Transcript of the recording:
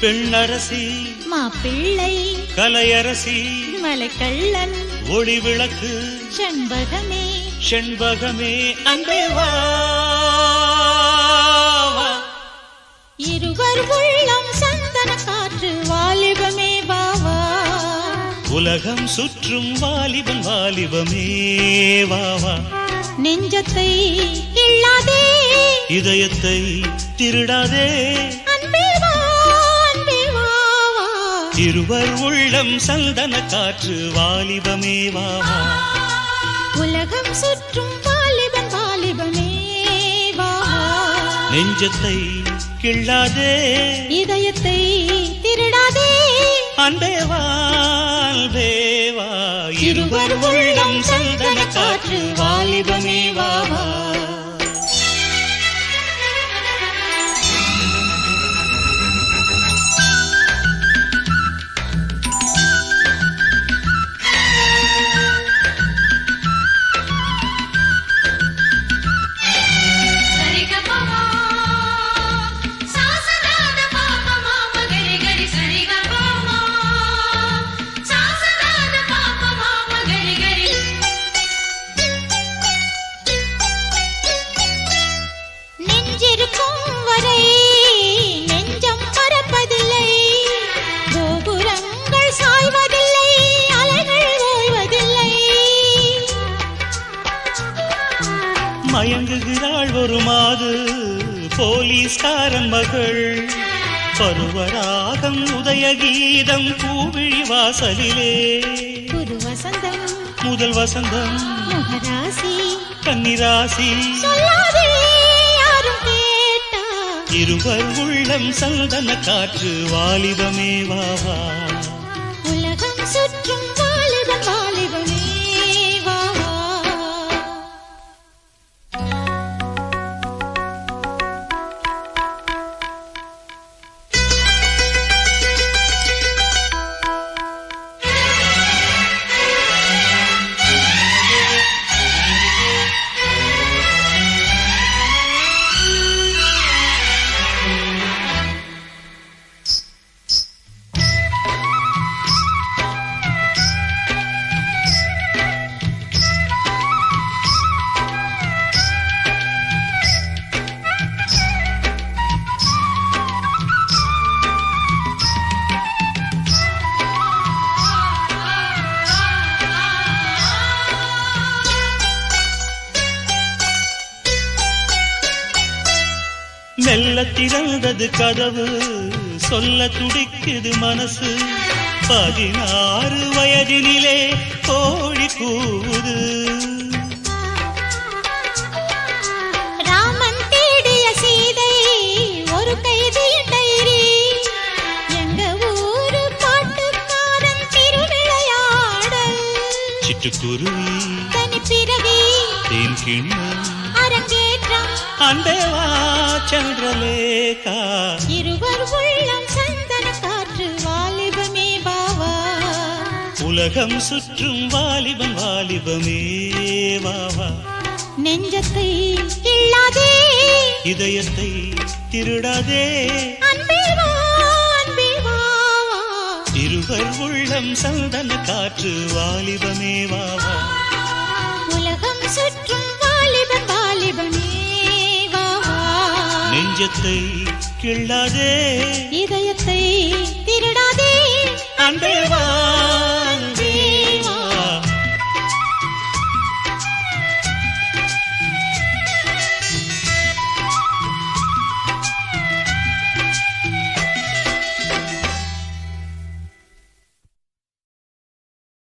பெண்ணரசி மாப்பிள்ளை கலையரசி மலைக்கள்ளன் ஒளி விளக்கு செண்பகமே செண்பகமே அன்பே வா. இருவர் உள்ளம் சந்தன காற்று வாலிபமே பாவா உலகம் சுற்றும் வாலிபன் வாலிபமே வா வா நெஞ்சத்தை கிள்ளாதே இதயத்தை திருடாதே இருவர் உள்ளம் சந்தன காற்று வாலிபமே வா. வா உலகம் சுற்றும் வாலிபன் வாலிபமே வா. வா நெஞ்சத்தை கிள்ளாதே. இதயத்தை திருடாதே. அன்பே வா. அன்பே வா இருவர் உள்ளம் சந்தன காற்று வாலிபமே மயங்குகிறாள் ஒரு மாது. போலீஸ்காரன் மகள். பருவராகம் உதய கீதம் பூவிழி வாசலிலே. புது வசந்தம். முதல் வசந்தம் முகராசி கன்னிராசி இருவர் உள்ளம் சந்தன காற்று வாலிபமே வா. மெல்ல திறந்தது கதவு சொல்ல துடிக்குது மனசு. பதினாறு வயதினிலே கோழி கூவுது. ராமன் தேடிய சீதை ஒரு கைதியின் டைரி. எங்க ஊரு பாட்டுக்காரன் திருவிளையாடல். சிட்டுக்குருவி தனி பிறவி தேன் கிண்ணம் அரங்கேற்றம் அன்பேவா சந்திரலேகா. இருவர் உள்ளம் சந்தன காற்று வாலிபமே பாவா. உலகம் சுற்றும் வாலிபன் வாலிபமே வா வா நெஞ்சத்தை கிள்ளாதே இதயத்தை திருடாதே. இருவர் உள்ளம் சந்தன காற்று வாலிபமே வா வா உலகம் சுற்றும் நெஞ்சத்தை கிள்ளாதே. இதயத்தை